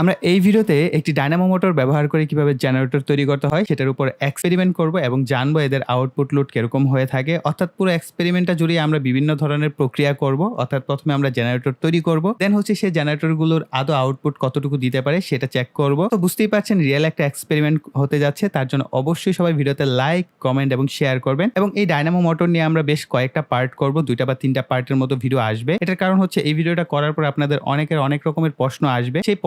আমরা এই ভিডিওতে একটি ডায়নামো মোটর ব্যবহার করে কীভাবে জেনারেটর তৈরি করতে হয় সেটার উপর এক্সপেরিমেন্ট করব এবং জানব এদের আউটপুট লোড কীরকম হয়ে থাকে। অর্থাৎ পুরো এক্সপেরিমেন্টটা জুড়ে আমরা বিভিন্ন ধরনের প্রক্রিয়া করব। অর্থাৎ প্রথমে আমরা জেনারেটর তৈরি করব। দেন হচ্ছে সেই জেনারেটরগুলোর আদৌ আউটপুট কতটুকু দিতে পারে সেটা চেক করব। তো বুঝতেই পারছেন রিয়েল একটা এক্সপেরিমেন্ট হতে যাচ্ছে। তার জন্য অবশ্যই সবাই ভিডিওতে লাইক কমেন্ট এবং শেয়ার করবেন। এবং এই ডায়নামো মোটর নিয়ে আমরা বেশ কয়েকটা পার্ট করব। দুইটা বা তিনটা পার্টের মতো ভিডিও আসবে। এটার কারণ হচ্ছে এই ভিডিওটা করার পর আপনাদের অনেকের অনেক রকমের প্রশ্ন আসবে। সেই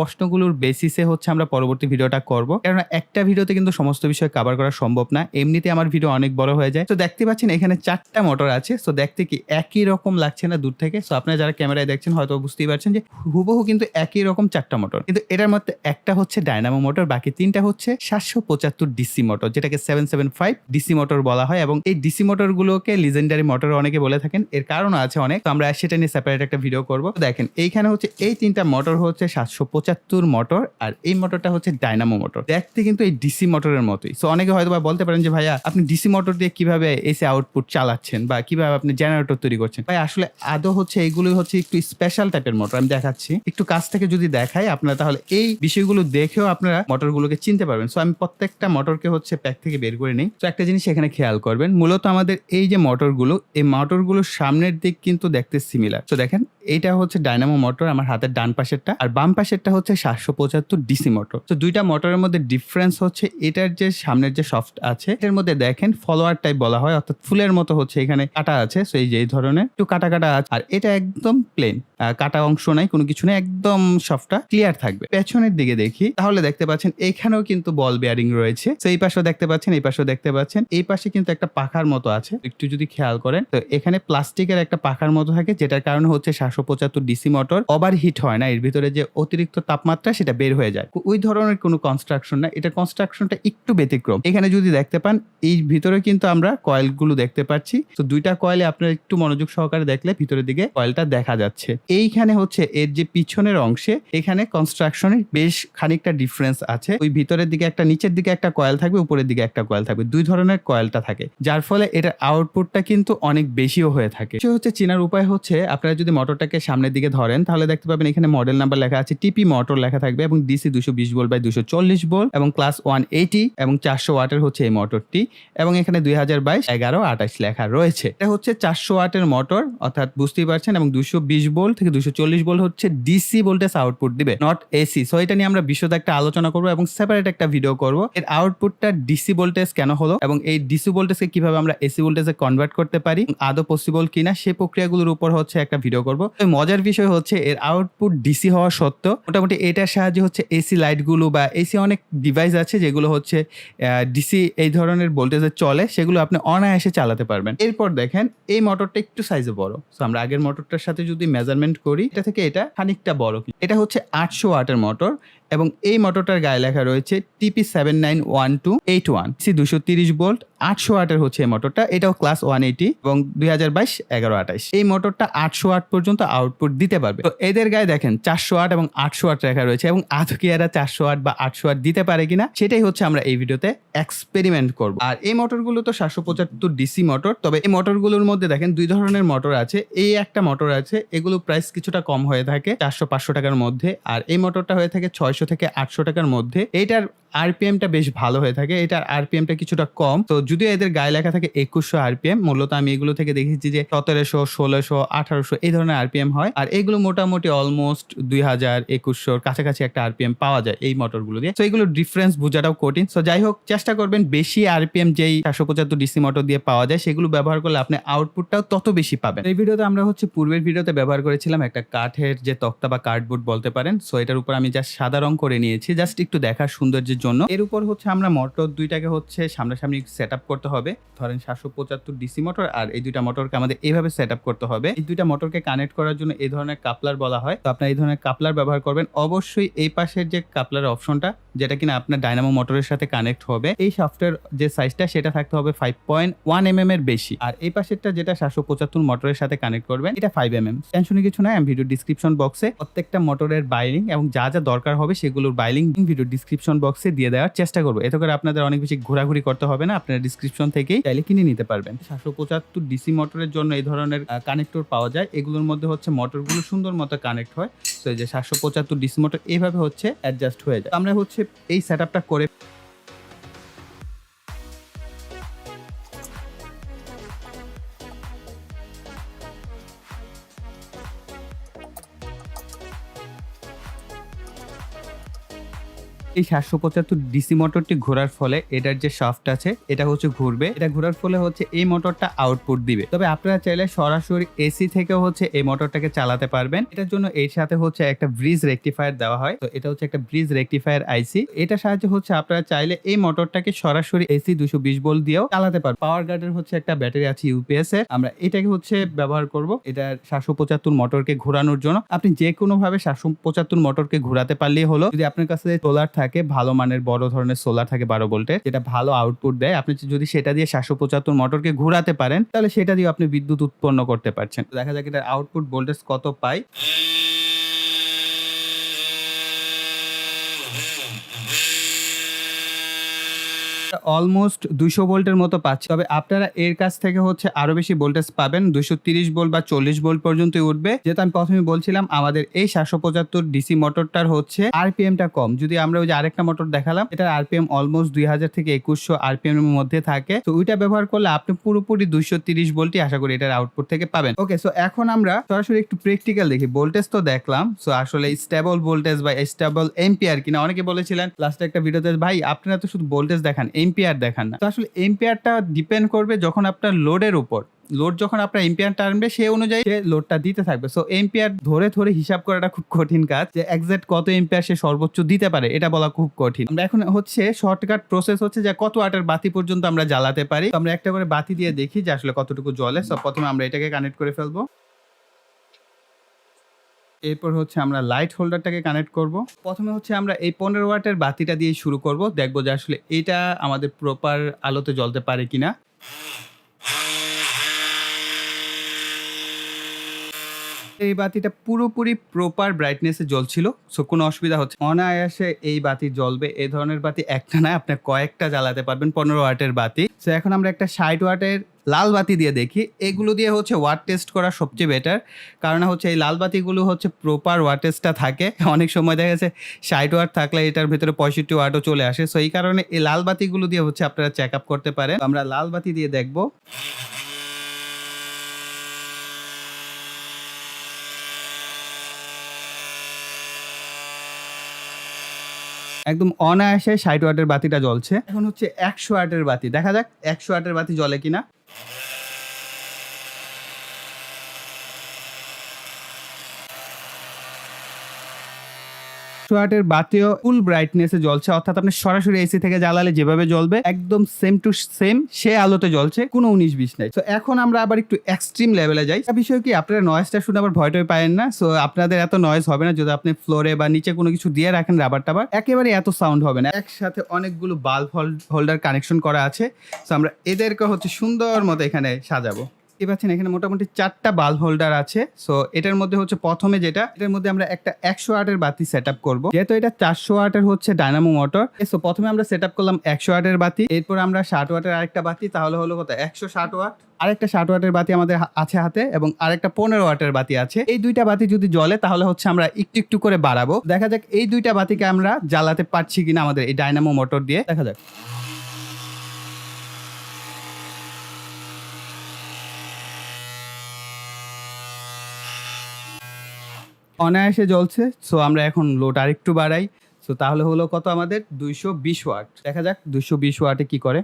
প্রশ্নগুলোর বেসিসে হচ্ছে আমরা পরবর্তী ভিডিওটা করব। কারণ একটা ভিডিওতে কিন্তু সমস্ত বিষয় কভার করা সম্ভব না। এমনিতে আমার ভিডিও অনেক বড় হয়ে যায়। তো দেখতে পাচ্ছেন এখানে চারটা মোটর আছে। তো দেখতে কি একই রকম লাগছে না দূর থেকে? তো আপনারা যারা ক্যামেরায় দেখছেন হয়তো বুঝতেই পারছেন যে হুবহু কিন্তু একই রকম চারটা মোটর কিন্তু এটার মধ্যে একটা হচ্ছে ডায়নামো মোটর বাকি তিনটা হচ্ছে সাতশো পঁচাত্তর ডিসি মোটর যেটাকে seven seven five DC motor বলা হয়। এবং এই ডিসি মোটর গুলোকে লিজেন্ডারি মোটর অনেকে বলে থাকেন। এর কারণ আছে অনেক। তো আমরা সেটা নিয়ে সেপারেট একটা ভিডিও করব। দেখেন, এইখানে হচ্ছে এই তিনটা মোটর হচ্ছে সাতশো পঁচাত্তর মোটর আর এই মোটরটা হচ্ছে ডাইনামো মোটর দেখতে কিন্তু এই ডিসি মোটরের মতোই। সো অনেকে হয়তো বা বলতে পারেন যে, ভাইয়া, আপনি ডিসি মোটর দিয়ে কীভাবে এসে আউটপুট চালাচ্ছেন বা কীভাবে আপনি জেনারেটর তৈরি করছেন? ভাই আসলে আদৌ হচ্ছে এইগুলো হচ্ছে একটু স্পেশাল টাইপের মোটর আমি দেখাচ্ছি। একটু কাছ থেকে যদি দেখাই আপনারা, তাহলে এই বিষয়গুলো দেখেও আপনারা মোটরগুলোকে চিনতে পারবেন। সো আমি প্রত্যেকটা মোটরকে হচ্ছে প্যাক থেকে বের করে নিই। তো একটা জিনিস এখানে খেয়াল করবেন। মূলত আমাদের এই যে মোটরগুলো এই মোটরগুলোর সামনের দিক কিন্তু দেখতে সিমিলার তো দেখেন এটা হচ্ছে ডাইনামো মোটর আমার হাতের ডান পাশেরটা। আর বাম পাশেরটা হচ্ছে সাতশো পঁচাত্তর ডিসি মোটর তো দুইটা মোটরের মধ্যে ডিফারেন্স হচ্ছে এটার যে সামনের যে সফট আছে, এর মধ্যে দেখেন ফলোয়ার টাইপ বলা হয়, অর্থাৎ ফুলের মতো হচ্ছে এখানে কাটা আছে সেই যে ধরনের একটু কাটা কাটা আছে। আর এটা একদম প্লেন কাটা অংশ নাই, কোনো কিছু নেই, একদম সফটটা ক্লিয়ার থাকবে। পেছনের দিকে দেখি, তাহলে দেখতে পাচ্ছেন এখানেও কিন্তু বল বেয়ারিং রয়েছে। তো এই পাশেও দেখতে পাচ্ছেন, এই পাশেও দেখতে পাচ্ছেন, এই পাশে কিন্তু একটা পাখার মতো আছে। একটু যদি খেয়াল করেন, তো এখানে প্লাস্টিকের একটা পাখার মতো থাকে, যেটার কারণে হচ্ছে সাতশো পঁচাত্তর ডিসি মোটর ওভার হিট হয় না, এর ভিতরে যে অতিরিক্ত তাপমাত্রা সেটা বের হয়ে যায়। ওই ধরনের কোনো কনস্ট্রাকশন না, এটা কনস্ট্রাকশনটা একটু ব্যতিক্রম। এখানে যদি দেখতে পান, এই ভিতরে কিন্তু আমরা কয়েলগুলো দেখতে পাচ্ছি। তো দুইটা কয়েলে আপনারা একটু মনোযোগ সহকারে দেখলে ভিতরের দিকে কয়েলটা দেখা যাচ্ছে। এইখানে হচ্ছে এর যে পিছনের অংশে এখানে কনস্ট্রাকশনের বেশ খানিকটা ডিফারেন্স আছে। ওই ভিতরের দিকে একটা, নিচের দিকে একটা কয়েল থাকবে, উপরের দিকে একটা কয়েল থাকবে। দুই ধরনের কয়েলটা থাকে। যার ফলে এটার আউটপুটটা কিন্তু অনেক বেশিও হয়ে থাকে। সে হচ্ছে চেনার উপায় হচ্ছে, আপনারা যদি মোটরটাকে সামনের দিকে ধরেন, তাহলে দেখতে পাবেন এখানে মডেল নাম্বার লেখা আছে টিপি মোটর লেখা থাকবে এবং ডিসি দুশো বিশ ভোল্ট বাই দুশো চল্লিশ ভোল্ট এবং ক্লাস ওয়ান এইটি এবং চারশো ওয়াটের হচ্ছে এই মোটরটি এবং এখানে দুই হাজার বাইশ, এগারো, আঠাশ লেখা রয়েছে। এটা হচ্ছে চারশো ওয়াটের মোটর অর্থাৎ বুঝতেই পারছেন, এবং দুশো বিশ ভোল্ট থেকে দুশো চল্লিশ ভোল্ট হচ্ছে ডিসি ভোল্টেজ আউটপুট দিবে নট এসি সো এটা নিয়ে আমরা বিশদ একটা আলোচনা করব এবং সেপারেট একটা ভিডিও করব। এর আউটপুটটা ডিসি ভোল্টেজ কেন হলো এবং এই ডিসি ভোল্টেজকে কীভাবে আমরা এসি ভোল্টেজে কনভার্ট করতে পারি, আদৌ পসিবল কিনা সেই প্রক্রিয়াগুলোর উপর হচ্ছে একটা ভিডিও করব। মজার বিষয় হচ্ছে, এর আউটপুট ডিসি হওয়া সত্ত্বেও, মোটামুটি এটার সাহায্যে হচ্ছে এসি লাইটগুলো বা এসি অনেক ডিভাইস আছে যেগুলো হচ্ছে ডিসি এই ধরনের ভোল্টেজে চলে, সেগুলো আপনি অনায়াসে চালাতে পারবেন। এরপর দেখেন, এই মোটরটা একটু সাইজে বড়। তো আমরা আগের মোটরটার সাথে যদি মেজারমেন্ট করি। এটা থেকে এটা খানিকটা বড়। এটা হচ্ছে আটশো ওয়াটের মোটর এবং এই মোটরটার গায়ে লেখা রয়েছে TP seven nine one two eight one C দুশো তিরিশ ভোল্ট আটশো ওয়াটের হচ্ছে এই মোটরটা। এটাও ক্লাস ওয়ান এইটি এবং দুই হাজার বাইশ এগারো আঠাইশ এই মোটরটা আটশো ওয়াট পর্যন্ত আউটপুট দিতে পারবে। তো এদের গায়ে দেখেন, চারশো ওয়াট এবং আটশো ওয়াট লেখা রয়েছে এবং এরা চারশো ওয়াট বা আটশো ওয়াট দিতে পারে কিনা, সেটাই হচ্ছে আমরা এই ভিডিওতে এক্সপেরিমেন্ট করব। আর এই মোটরগুলো তো সাতশো পঁচাত্তর ডিসি মোটর তবে এই মোটরগুলোর মধ্যে দেখেন দুই ধরনের মোটর আছে। এই একটা মোটর আছে, এগুলো প্রাইস কিছুটা কম হয়ে থাকে, চারশো পাঁচশো টাকার মধ্যে। আর এই মোটরটা হয়ে থাকে ছয়শো থেকে আটশো টাকার মধ্যে। এইটার আরপিএমটা বেশ ভালো হয়ে থাকে। এটার আরপিএমটা কিছুটা কম। তো যদিও এদের গায়ে লেখা থাকে একুশশো আরপিএম, মূলত আমি এগুলো থেকে দেখেছি যে সতেরোশো, ষোলোশো, আঠারোশো এই ধরনের আরপিএম হয়। আর এগুলো মোটামুটি অলমোস্ট দুই হাজার একুশশোর কাছাকাছি একটা আরপিএম পাওয়া যায় এই মোটরগুলো দিয়ে। তো এগুলো ডিফারেন্স বোঝাটাও কঠিন। তো যাই হোক, চেষ্টা করবেন বেশি আরপিএম যেই চারশো পঁচাত্তর ডিসি মোটর দিয়ে পাওয়া যায়, সেগুলো ব্যবহার করলে আপনি আউটপুটটাও তত বেশি পাবেন। এই ভিডিওতে আমরা হচ্ছে পূর্বের ভিডিওতে ব্যবহার করেছিলাম একটা কাঠের যে তক্তা বা কার্ডবোর্ড বলতে পারেন। সো এটার উপর আমি জাস্ট সাদা রং করে নিয়েছি। জাস্ট একটু দেখার সৌন্দর্যের জন্য। এর উপর হচ্ছে আমরা মোটর দুইটাকে হচ্ছে সামনাসামনি সেট আপ করতে হবে। ধরেন সাতশো পঁচাত্তর ডিসি মোটর আর এই দুইটা মোটরকে আমাদের এইভাবে সেট আপ করতে হবে। এই দুইটা মোটরকে কানেক্ট করার জন্য এই ধরনের কাপলার বলা হয়। তো আপনার এই ধরনের কাপলার ব্যবহার করবেন। অবশ্যই এই পাশের যে কাপলার অপশনটা যেটা কিনা আপনার ডায়নামো মোটরের সাথে কানেক্ট হবে, এই সফটওয়্যার যে সাইজটা সেটা থাকতে হবে five point one M M এর বেশি। আর এই পাশেরটা যেটা সাতশো পঁচাত্তর মোটরের সাথে কানেক্ট করবেন, এটা ফাইভ এম এম টেনশনে কিছু নাই, আমি ভিডিও ডিসক্রিপশন বক্সে প্রত্যেকটা মোটরের বাইলিং এবং যা যা দরকার হবে, সেগুলোর বাইলিং ভিডিও ডিসক্রিপশন বক্সে দিয়ে দেওয়ার চেষ্টা করব। এতে করে আপনাদের অনেক বেশি ঘোরাঘুরি করতে হবে না, আপনারা ডিসক্রিপশন থেকেই চাইলে কিনে নিতে পারবেন। সাতশো পঁচাত্তর ডিসি মোটরের জন্য এই ধরনের কানেক্টর পাওয়া যায়। এগুলোর মধ্যে হচ্ছে মোটরগুলো সুন্দর মতো কানেক্ট হয়। তো এই যে সাতশো পঁচাত্তর ডিসি মোটর এইভাবে হচ্ছে অ্যাডজাস্ট হয়ে যায়। আমরা হচ্ছে এই সেট করে এই সাতশো পঁচাত্তর ডিসি মোটরটি ঘোরার ফলে এটার যে শাফট আছে, এটা হচ্ছে ঘুরবে। এটা ঘোরার ফলে হচ্ছে এই মোটরটা আউটপুট দিবে। তবে আপনারা চাইলে সরাসরি এসি থেকে হচ্ছে এই মোটরটাকে চালাতে পারবেন। এটার জন্য এর সাথে হচ্ছে একটা ব্রিজ রেকটিফায়ার দেওয়া হয়। তো এটা হচ্ছে একটা ব্রিজ রেকটিফায়ার আইসি এটা সাহায্যে হচ্ছে আপনারা চাইলে এই মোটরটাকে সরাসরি এসি দুশো বিশ বোল্ট দিয়েও চালাতে পারবেন। পাওয়ার গার্ডের হচ্ছে একটা ব্যাটারি আছে ইউপিএস এর। আমরা এটাকে হচ্ছে ব্যবহার করব এটা সাতশো পঁচাত্তর মোটরকে ঘোরানোর জন্য। আপনি যে কোনো ভাবে সাতশো পঁচাত্তর মোটরকে ঘোরাতে পারলেই হলো। যদি আপনার কাছে সোলার থাকে ভালো মানের বড় ধরনের সোলার থাকে বারো ভোল্টের যেটা ভালো আউটপুট দেয়। আপনি যদি সেটা দিয়ে সাতশো পঁচাত্তর মোটরকে ঘুরাতে পারেন, তাহলে সেটা দিয়ে আপনি বিদ্যুৎ উৎপন্ন করতে পারছেন। দেখা যাক এটা আউটপুট ভোল্টেজ কত পাই। অলমোস্ট দুশো ভোল্টের মতো পাচ্ছি। তবে আপনারা এর কাছ থেকে হচ্ছে আরও বেশি ভোল্টেজ পাবেন। দুশো তিরিশ ভোল্ট বা চল্লিশ ভোল্ট পর্যন্ত উঠবে। যেহেতু আমি প্রথমে বলছিলাম, আমাদের এই সাতশো পঁচাত্তর ডিসি মোটরটার হচ্ছে আরপিএমটা কম। যদি আমরা ওই যে আরেকটা মোটর দেখালাম, এটার আরপিএম অলমোস্ট দুই হাজার থেকে একুশশো আরপিএম এর মধ্যে থাকে। তো ওইটা ব্যবহার করলে আপনি পুরোপুরি দুইশো তিরিশ ভোল্টই আশা করি এটার আউটপুট থেকে পাবেন। ওকে সো এখন আমরা সরাসরি একটু প্র্যাকটিক্যাল দেখি। ভোল্টেজ তো দেখলাম সো আসলে স্টেবল ভোল্টেজ বা স্টেবল এম্পিয়ার কিনা অনেকে বলেছিলেন। লাস্টে একটা ভিডিওতে ভাই, আপনারা তো শুধু ভোল্টেজ দেখান এম্পিয়ার দেখান না। তো আসলে এম্পিয়ারটা ডিপেন্ড করবে যখন আপনার লোডের উপর। লোড যখন আপনার এম্পিয়ার টানবে সেই অনুযায়ী সে লোডটা দিতে থাকবে। সো এম্পিয়ার ধরে ধরে হিসাব করাটা খুব কঠিন কাজ। যে এক্সাক্ট কত এম্পিয়ার সে সর্বোচ্চ দিতে পারে, এটা বলা খুব কঠিন। আমরা এখন হচ্ছে শর্টকাট প্রসেস হচ্ছে যে কত ওয়াটের বাতি পর্যন্ত আমরা জ্বালাতে পারি। আমরা একটা করে বাতি দিয়ে দেখি যে আসলে কতটুকু জ্বলে সব প্রথমে আমরা এটাকে কানেক্ট করে ফেলব। এরপর হচ্ছে আমরা লাইট হোল্ডারটাকে কানেক্ট করব। প্রথমে হচ্ছে আমরা এই পনেরো ওয়াটের বাতিটা দিয়ে শুরু করব। দেখব যে আসলে এটা আমাদের প্রপার আলোতে জ্বলতে পারে কিনা। এই বাতিটা পুরোপুরি প্রপার ব্রাইটনেসে জ্বলছিল সো কোনো অসুবিধা হচ্ছে অনায়াসে এই বাতি জ্বলবে এই ধরনের বাতি একটা না আপনি কয়েকটা জ্বালাতে পারবেন, পনেরো ওয়াটের বাতি। সো এখন আমরা একটা ষাট ওয়াটের লাল বাতি দিয়ে দেখি। এগুলো দিয়ে হচ্ছে ওয়াট টেস্ট করা সবচেয়ে বেটার কারণ হচ্ছে এই লাল বাতিগুলো হচ্ছে প্রপার ওয়াটেজটা থাকে। অনেক সময় দেখা যাচ্ছে ষাট ওয়াট থাকলে এটার ভিতরে পঁয়ষট্টি ওয়াটও চলে আসে। সো এই কারণে এই লাল বাতিগুলো দিয়ে হচ্ছে আপনারা চেক আপ করতে পারেন। আমরা লাল বাতি দিয়ে দেখব। একদম অনায়াসে ষাট ওয়াটের বাতিটা জ্বলছে। এখন হচ্ছে একশো ওয়াটের বাতি। দেখা যাক একশো ওয়াটের বাতি জ্বলে কিনা। ওয়াটের বাতিও ফুল ব্রাইটনেসে জ্বলছে। অর্থাৎ আপনি সরাসরি এসি থেকে জ্বালালে যেভাবে জ্বলবে, একদম সেম টু সেম সে আলোতে জ্বলছে, কোনো উনিশ বিশ নাই। তো এখন আমরা আবার একটু এক্সট্রিম লেভেলে যাই। বিষয় কি, আপনারা নয়েজটা শুনে আবার ভয় টয় পায়েন না। সো আপনাদের এত নয়েজ হবে না, যদি আপনি ফ্লোরে বা নিচে কোনো কিছু দিয়ে রাখেন রাবার টাবার একেবারে এত সাউন্ড হবে না। একসাথে অনেকগুলো বাল্ব হোল্ডার কানেকশন করা আছে। সো আমরা এদেরকে হচ্ছে সুন্দর মতো এখানে সাজাবো। দেখতে পাচ্ছেন এখানে মোটামুটি চারটা বাল্ব হোল্ডার আছে। সো এটার মধ্যে হচ্ছে প্রথমে যেটা, এটার মধ্যে আমরা একটা একশো ওয়াটের বাতি সেট আপ করব। যেহেতু এটা চারশো ওয়াটের হচ্ছে ডায়নামো মোটর সো প্রথমে আমরা সেট আপ করলাম একশো ওয়াটের বাতি। এরপর আমরা ষাট ওয়াটের আরেকটা বাতি, তাহলে হলো কত? একশো ষাট ওয়াট। আরেকটা ষাট ওয়াটের বাতি আমাদের আছে হাতে এবং আরেকটা পনেরো ওয়াটের বাতি আছে। এই দুইটা বাতি যদি জ্বলে, তাহলে হচ্ছে আমরা একটু একটু করে বাড়াবো। দেখা যাক এই দুইটা বাতিকে আমরা জ্বালাতে পারছি কিনা আমাদের এই ডায়নামো মোটর দিয়ে। দেখা যাক। অনায়াসে জ্বলছে সো আমরা এখন লোড আরেকটু বাড়াই সো তাহলে হলো কত আমাদের? দুইশো বিশ ওয়াট দেখা যাক দুইশো বিশ ওয়াটে কি করে।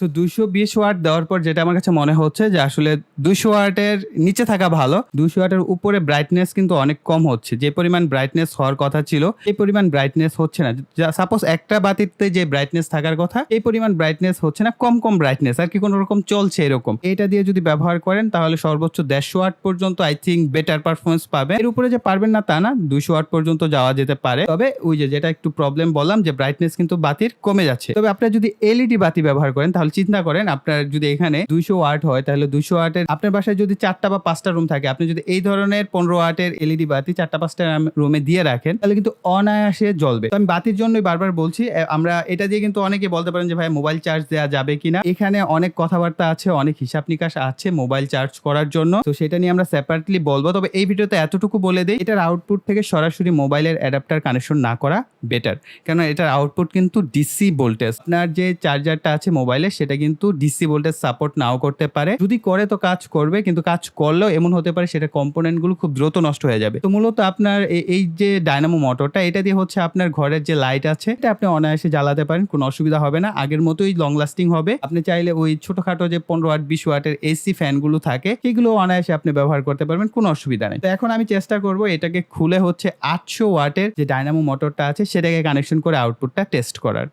তো দুইশো বিশ ওয়াট দেওয়ার পর যেটা আমার কাছে মনে হচ্ছে যে আসলে দুইশো ওয়াটের নিচে থাকা ভালো। দুইশো ওয়াটের উপরে ব্রাইটনেস কিন্তু অনেক কম হচ্ছে। যে পরিমাণ ব্রাইটনেস হওয়ার কথা ছিল এই পরিমাণ ব্রাইটনেস হচ্ছে না। সাপোজ একটা বাতিতে যে ব্রাইটনেস থাকার কথা এই পরিমাণ ব্রাইটনেস হচ্ছে না, কম কম ব্রাইটনেস আর কি কোনো রকম চলছে এরকম। এটা দিয়ে যদি ব্যবহার করেন, তাহলে সর্বোচ্চ দেড়শো ওয়াট পর্যন্ত আই থিঙ্ক বেটার পারফরমেন্স পাবে এর উপরে যে পারবেন না তা না দুশো ওয়াট পর্যন্ত যাওয়া যেতে পারে। তবে ওই যে যেটা একটু প্রবলেম বললাম, যে ব্রাইটনেস কিন্তু বাতির কমে যাচ্ছে। তবে আপনারা যদি এলইডি বাতি ব্যবহার করেন, তাহলে তাহলে চিন্তা করেন, আপনার যদি এখানে দুইশো ওয়াট হয়, তাহলে দুইশো ওয়াটের আপনার বাসায় যদি চারটা বা পাঁচটা রুম থাকে, আপনি যদি এই ধরনের পনেরো ওয়াটের এলইডি বাতি চারটা পাঁচটা রুমে দিয়ে রাখেন, তাহলে কিন্তু অনায়াসে জ্বলবে। তো আমি বাতির জন্যই বারবার বলছি আমরা এটা দিয়ে কিন্তু অনেকে বলতে পারেন যে, ভাই মোবাইল চার্জ দেওয়া যাবে কিনা? এখানে অনেক কথাবার্তা আছে, অনেক হিসাব নিকাশ আছে মোবাইল চার্জ করার জন্য। তো সেটা নিয়ে আমরা সেপারেটলি বলব। তবে এই ভিডিওতে এতটুকু বলে দিই, এটার আউটপুট থেকে সরাসরি মোবাইলের অ্যাডাপ্টার কানেকশন না করা বেটার কেন এটার আউটপুট কিন্তু ডিসি ভোল্টেজ আপনার যে চার্জারটা আছে মোবাইলে সেটা কিন্তু ডিসি ভোল্টেজ সাপোর্ট নাও করতে পারে। যদি করে তো কাজ করবে, কিন্তু কাজ করলেও এমন হতে পারে সেটা কম্পোনেন্টগুলো খুব দ্রুত নষ্ট হয়ে যাবে। তো মূলত আপনার এই যে ডায়নামো মোটরটা এটা দিয়ে হচ্ছে আপনার ঘরের যে লাইট আছে, এটা আপনি অনায়াসে জ্বালাতে পারেন, কোনো অসুবিধা হবে না। আগের মতোই লং লাস্টিং হবে। আপনি চাইলে ওই ছোটখাটো যে পনেরো ওয়াট বিশ ওয়াটের এসি ফ্যানগুলো থাকে, সেগুলো অনায়াসে আপনি ব্যবহার করতে পারবেন, কোনো অসুবিধা নেই। তো এখন আমি চেষ্টা করব এটাকে খুলে হচ্ছে আটশো ওয়াটের যে ডায়নামো মোটরটা আছে, সেটাকে কানেকশন করে আউটপুটটা টেস্ট করার।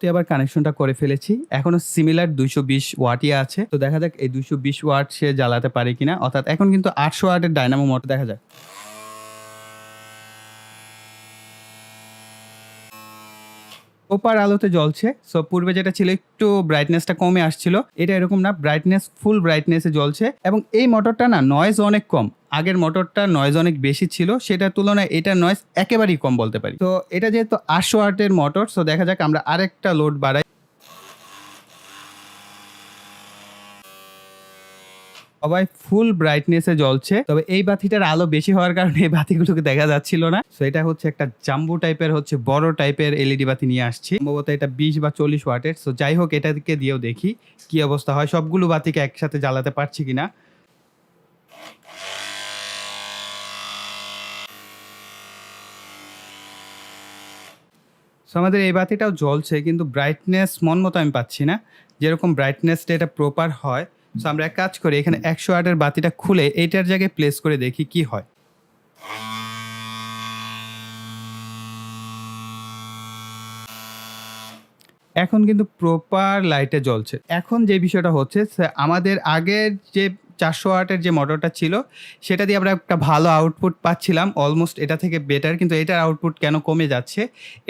তো এবার কানেকশনটা করে ফেলেছি। এখনও সিমিলার দুইশো বিশ ওয়াটই আছে। তো দেখা যাক এই দুইশো বিশ ওয়াট সে জ্বালাতে পারে কিনা। অর্থাৎ এখন কিন্তু আটশো ওয়াটের ডায়নামো মোটর দেখা যাক। ওপার আলোতে জ্বলছে। সো পূর্বে যেটা ছিল একটু ব্রাইটনেসটা কমে আসছিল, এটা এরকম না ব্রাইটনেস ফুল ব্রাইটনেসে জ্বলছে। এবং এই মোটরটা না নয়েজ অনেক কম। আগের মোটরটা নয়েজ অনেক বেশি ছিল, সেটার তুলনায় এটা নয়েজ একেবারেই কম বলতে পারি। তো এটা যেহেতু আটশো আটের মোটর সো দেখা যাক আমরা আরেকটা লোড বাড়াই। সবাই ফুল ব্রাইটনেসে জ্বলছে। তবে এই বাতিটার আলো বেশি হওয়ার কারণে এই বাতিগুলোকে দেখা যাচ্ছিল না। তো এটা হচ্ছে একটা জাম্বু টাইপের হচ্ছে বড় টাইপের এলইডি বাতি নিয়ে আসছি। সম্ভবত এটা বিশ বা চল্লিশ ওয়াটের। তো যাই হোক, এটাকে দিয়েও দেখি কি অবস্থা হয়। সবগুলো বাতিকে একসাথে জ্বালাতে পারছি কিনা। সো আমাদের এই বাতিটাও জ্বলছে, কিন্তু ব্রাইটনেস মন মতো আমি পাচ্ছি না। যেরকম ব্রাইটনেসটা এটা প্রপার হয় সো আমরা এক কাজ করি, এখানে একশো আটের বাতিটা খুলে এইটার জায়গায় প্লেস করে দেখি কি হয়। এখন কিন্তু প্রপার লাইটে জ্বলছে। এখন যে বিষয়টা হচ্ছে আমাদের আগের যে চারশো ওয়াটের যে মোটরটা ছিল, সেটা দিয়ে আমরা একটা ভালো আউটপুট পাচ্ছিলাম অলমোস্ট এটা থেকে বেটার কিন্তু এটার আউটপুট কেন কমে যাচ্ছে,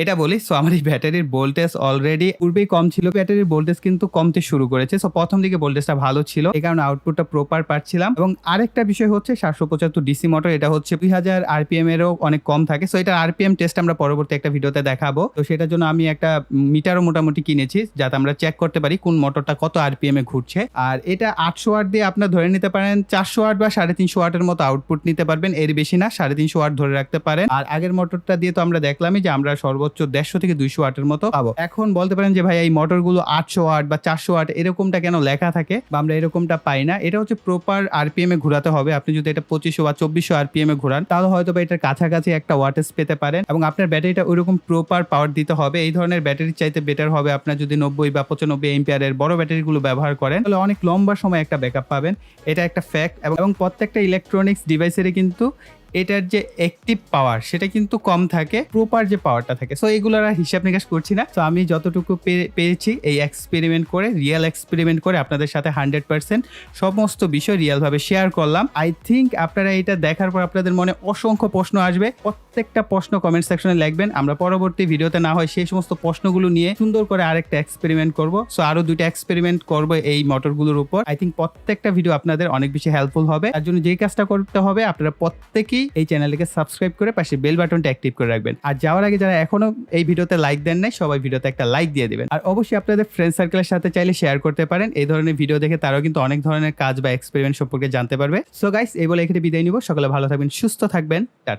এটা বলি। সো আমার এই ব্যাটারির ভোল্টেজ অলরেডি পূর্বেই কম ছিল ব্যাটারির ভোল্টেজ কিন্তু কমতে শুরু করেছে। সো প্রথম দিকে ভোল্টেজটা ভালো ছিল, এই কারণে আউটপুটটা প্রপার পাচ্ছিলাম। এবং আরেকটা বিষয় হচ্ছে সাতশো পঁচাত্তর ডিসি মোটর এটা হচ্ছে দুই হাজার আরপিএম এরও অনেক কম থাকে। সো এটা আরপিএম টেস্ট আমরা পরবর্তী একটা ভিডিওতে দেখাবো। তো, সেটার জন্য আমি একটা মিটারও মোটামুটি কিনেছি, যাতে আমরা চেক করতে পারি কোন মোটরটা কত আরপিএম এ ঘুরছে। আর এটা আটশো ওয়াট দিয়ে আপনার ধরে পারেন চারশো ওয়াট বা সাড়ে তিনশো ওয়াটের মতো আউটপুট নিতে পারবেন। এর বেশি না, সাড়ে তিনশো ওয়াট ধরে রাখতে পারেন। আর আগের মোটরটা দিয়ে তো আমরা দেখলামই যে আমরা সর্বোচ্চ দেড়শো থেকে দুইশো ওয়াটের মতো পাবো। এখন বলতে পারেন যে ভাই, এই মোটরগুলো আটশো ওয়াট বা চারশো ওয়াট এরকমটা কেন লেখা থাকে বা আমরা এরকমটা পাই না? এটা হচ্ছে প্রপার আরপিএম এ ঘোরাতে হবে। আপনি যদি এটা পঁচিশশো বা চব্বিশশো আরপিএম এ ঘোরান, তাহলে হয়তো বা এটার কাছাকাছি একটা ওয়াটেজ পেতে পারেন এবং আপনার ব্যাটারিটা ওইরকম প্রপার পাওয়ার দিতে হবে। এই ধরনের ব্যাটারির চাইতে বেটার হবে আপনার যদি নব্বই বা পঁচানব্বই এম্পিয়ারের বড় ব্যাটারিগুলো ব্যবহার করেন, তাহলে অনেক লম্বা সময় একটা ব্যাকআপ পাবেন। এটা একটা ফ্যাক্ট এবং প্রত্যেকটা ইলেকট্রনিক্স ডিভাইসেরই কিন্তু এটার যে অ্যাক্টিভ পাওয়ার সেটা কিন্তু কম থাকে প্রপার যে পাওয়ারটা থাকে। সো এগুলোর আর হিসাব নিকাশ করছি না। তো আমি যতটুকু পেরেছি এই এক্সপেরিমেন্ট করে রিয়েল এক্সপেরিমেন্ট করে আপনাদের সাথে হান্ড্রেড পার্সেন্ট সমস্ত বিষয় রিয়েলভাবে শেয়ার করলাম। আই থিঙ্ক আপনারা এটা দেখার পর আপনাদের মনে অসংখ্য প্রশ্ন আসবে। প্রত্যেকটা প্রশ্ন কমেন্ট সেকশনে লিখবেন। আমরা পরবর্তী ভিডিওতে না হয় সেই সমস্ত প্রশ্নগুলো নিয়ে সুন্দর করে আরেকটা এক্সপেরিমেন্ট করব। সো আরও দুইটা এক্সপেরিমেন্ট করব এই মোটরগুলোর উপর। আই থিঙ্ক প্রত্যেকটা ভিডিও আপনাদের অনেক বেশি হেল্পফুল হবে। তার জন্য যেই কাজটা করতে হবে, আপনারা প্রত্যেকেই এই চ্যানেলটিকে সাবস্ক্রাইব করে পাশে বেল বাটনটা অ্যাক্টিভ করে রাখবেন। আর যাওয়ার আগে যারা এখনও এই ভিডিওতে লাইক দেন নাই, সবাই ভিডিওতে একটা লাইক দিয়ে দিবেন। আর অবশ্যই আপনাদের ফ্রেন্ড সার্কেলের সাথে চাইলে শেয়ার করতে পারেন। এই ধরনের ভিডিও দেখে তারাও কিন্তু অনেক ধরনের কাজ বা এক্সপেরিমেন্ট সম্পর্কে জানতে পারবে। সো গাইস এই বলে এখানে বিদায় নিব। সকালে ভালো থাকবেন, সুস্থ থাকবেন। টাটা।